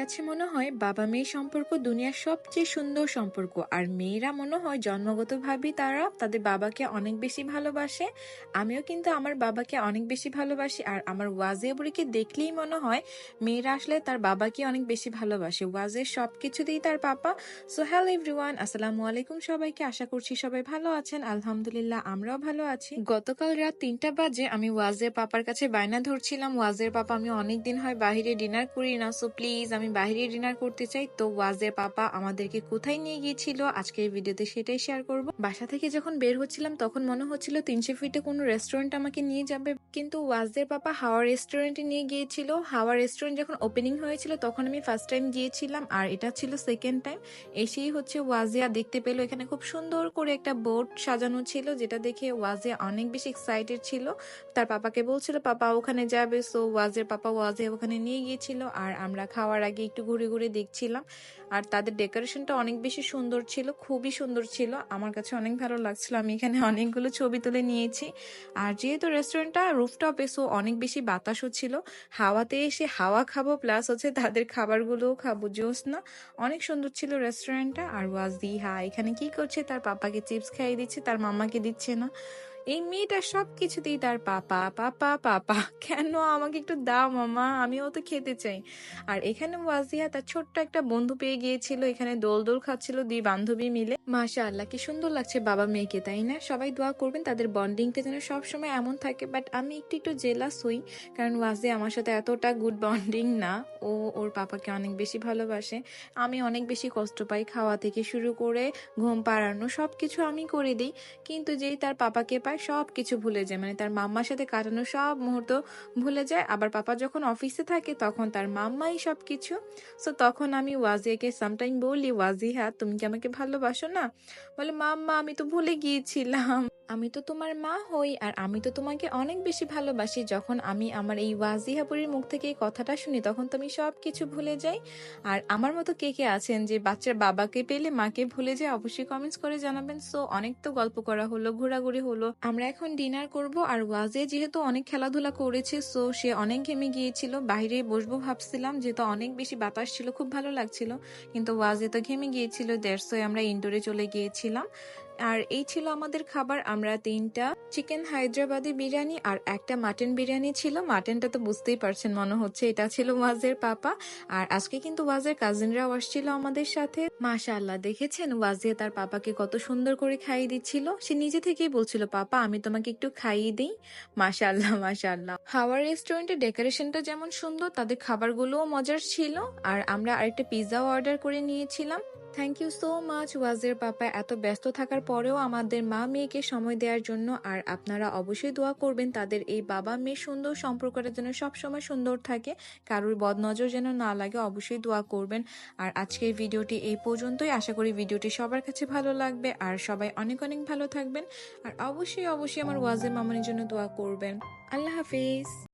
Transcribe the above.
কাছে মনে হয় বাবা মেয়ের সম্পর্ক দুনিয়ার সবচেয়ে সুন্দর সম্পর্ক। আর মেয়েরা মনে হয় জন্মগতভাবেই তারা তাদের বাবাকে অনেক বেশি ভালোবাসে। আমিও কিন্তু আমার বাবাকে অনেক বেশি ভালোবাসি। আর আমার ওয়াজিয়া বুড়িকে দেখলেই মনে হয় মেয়েরা আসলে তার বাবাকে অনেক বেশি ভালোবাসে। ওয়াজের সব কিছুতেই তার পাপা। সো হ্যালো এভরিওয়ান, আসসালামু আলাইকুম সবাইকে। আশা করছি সবাই ভালো আছেন। আলহামদুলিল্লাহ, আমরাও ভালো আছি। গতকাল রাত তিনটা বাজে আমি ওয়াজের পাপার কাছে বায়না ধরছিলাম। ওয়াজের পাপা আমি অনেক দিন হয় বাহিরে ডিনার করি না। সো প্লিজ আমি বাহিরে ডিনার করতে চাই, তো ওয়াজের পাপা আমাদেরকে কোথায় নিয়ে গিয়েছিল? আজকের ভিডিওতে সেটাই শেয়ার করব। বাসা থেকে যখন বের হচ্ছিলাম, তখন মনে হচ্ছিল তিনশো ফিটে কোনো রেস্টুরেন্ট আমাকে নিয়ে যাবে। কিন্তু ওয়াজদের পাপা হাওয়া রেস্টুরেন্টে নিয়ে গিয়েছিল। হাওয়া রেস্টুরেন্ট যখন ওপেনিং হয়েছিল, তখন আমি ফার্স্ট টাইম গিয়েছিলাম, আর এটা ছিল সেকেন্ড টাইম এসেই হচ্ছে ওয়াজিয়া দেখতে পেল। এখানে খুব সুন্দর করে একটা বোর্ড সাজানো ছিল, যেটা দেখে ওয়াজিয়া অনেক বেশি এক্সাইটেড ছিল। তার পাপাকে বলছিল, পাপা ওখানে যাবে। সো ওয়াজের পাপা ওয়াজে ওখানে নিয়ে গিয়েছিল, আর আমরা খাওয়ার আগে একটু ঘুরে ঘুরে দেখছিলাম। আর তাদের ডেকোরেশনটা অনেক বেশি সুন্দর ছিল, খুবই সুন্দর ছিল। আমার কাছে অনেক ভালো লাগছিল। আমি এখানে অনেকগুলো ছবি তুলে নিয়েছি। আর যেহেতু রেস্টুরেন্টটা রুফটপে সো অনেক বেশি বাতাসও ছিল। হাওয়াতে এসে হাওয়া খাব প্লাস হচ্ছে তাদের খাবারগুলোও খাব, জোস না। অনেক সুন্দর ছিল রেস্টুরেন্টটা আর ওয়াজি হা, এখানে কি করছে? তার পাপাকে চিপস খাইয়ে দিচ্ছে, তার মামাকে দিচ্ছে না। এই মেয়েটা সব কিছুতেই তার পাপা পাপা পাপা। কেন আমাকে একটু দাও, মামা? আমিও তো খেতে চাই। আর এখানে ওয়াজিয়া তার ছোট্ট একটা বন্ধু পেয়ে গিয়েছিল, এখানে দোল দোল খাচ্ছিল দুই বান্ধবী মিলে। মাশা আল্লাহ কি সুন্দর লাগছে বাবা মেয়েকে, তাই না? সবাই দোয়া করবেন তাদের বন্ডিংটা যেন সবসময় এমন থাকে। বাট আমি একটু একটু জেলাস হই, কারণ ওয়াজিয়া আমার সাথে এতটা গুড বন্ডিং না। ও ওর পাপাকে অনেক বেশি ভালোবাসে। আমি অনেক বেশি কষ্ট পাই খাওয়া থেকে শুরু করে ঘুম পাড়ানো সব কিছু আমি করে দিই। কিন্তু যেই তার পাপাকে পায় সব কিছু ভুলে যায়। মানে তার মাম্মার সাথে কাটানো সব মুহূর্ত ভুলে যায়। আবার পাপা যখন অফিসে থাকে, তখন তার মাম্মাই সব কিছু সো তখন আমি ওয়াজিয়াকে সামটাইম বলি, ওয়াজিহা, তুমি কি আমাকে ভালোবাসো না? বলে, মাম্মা, আমি তো ভুলে গিয়েছিলাম। আমি তো তোমার মা হই, আর আমি তো তোমাকে অনেক বেশি ভালোবাসি। যখন আমি আমার এই ওয়াজিহাপুরির মুখ থেকে এই কথাটা শুনি, তখন তো আমি সব কিছু ভুলে যাই। আর আমার মতো কে কে আছেন যে বাচ্চার বাবাকে পেলে, মাকে ভুলে যায় অবশ্যই কমেন্টস করে জানাবেন। সো অনেক তো গল্প করা হলো, ঘোরাঘুরি হলো। আমরা এখন ডিনার করব আর ওয়াজে যেহেতু অনেক খেলাধুলা করেছে সো সে অনেক ঘেমে গিয়েছিল। বাইরে বসবো ভাবছিলাম, যেহেতু অনেক বেশি বাতাস ছিল, খুব ভালো লাগছিল। কিন্তু ওয়াজে তো ঘেমে গিয়েছিল দেড়শোয় আমরা ইনডোরে চলে গিয়েছিলাম। আর এই ছিল আমাদের খাবার। আমরা তিনটা চিকেন হায়দ্রাবাদি বিরিয়ানি আর একটা মাটন বিরিয়ানি ছিল। মাটনটা তো বুঝতেই পারছেন, মনে হচ্ছে এটা ছিল ওয়াজের পাপা। আর আজকে কিন্তু ওয়াজের কাজিনরাও আসছিল আমাদের সাথে। মাশাআল্লাহ, দেখেছেন? ওয়াজিয়া তার পাপাকে কত সুন্দর করে খাইয়ে দিচ্ছিল। সে নিজে থেকেই বলছিল, পাপা, আমি তোমাকে একটু খাইয়ে দিই। মাশাআল্লাহ মাশাআল্লাহ। হাওয়ার রেস্টুরেন্টের ডেকোরেশনটা যেমন সুন্দর, তাদের খাবারগুলোও মজার ছিল। আর আমরা আরেকটা পিৎজাও অর্ডার করে নিয়েছিলাম। থ্যাংক ইউ সো মাচ ওয়াজের পাপা এত ব্যস্ত থাকার পরেও আমাদের মা মেয়েকে সময় দেওয়ার জন্য আর আপনারা অবশ্যই দোয়া করবেন, তাদের এই বাবা মেয়ে সুন্দর সম্পর্কটা যেন সবসময় সুন্দর থাকে। কারোর বদনজর যেন না লাগে, অবশ্যই দোয়া করবেন। আর আজকের ভিডিওটি এই পর্যন্তই। আশা করি ভিডিওটি সবার কাছে ভালো লাগবে। আর সবাই অনেক অনেক ভালো থাকবেন। আর অবশ্যই অবশ্যই আমার ওয়াজের মামনির জন্য দোয়া করবেন। আল্লাহ হাফিজ।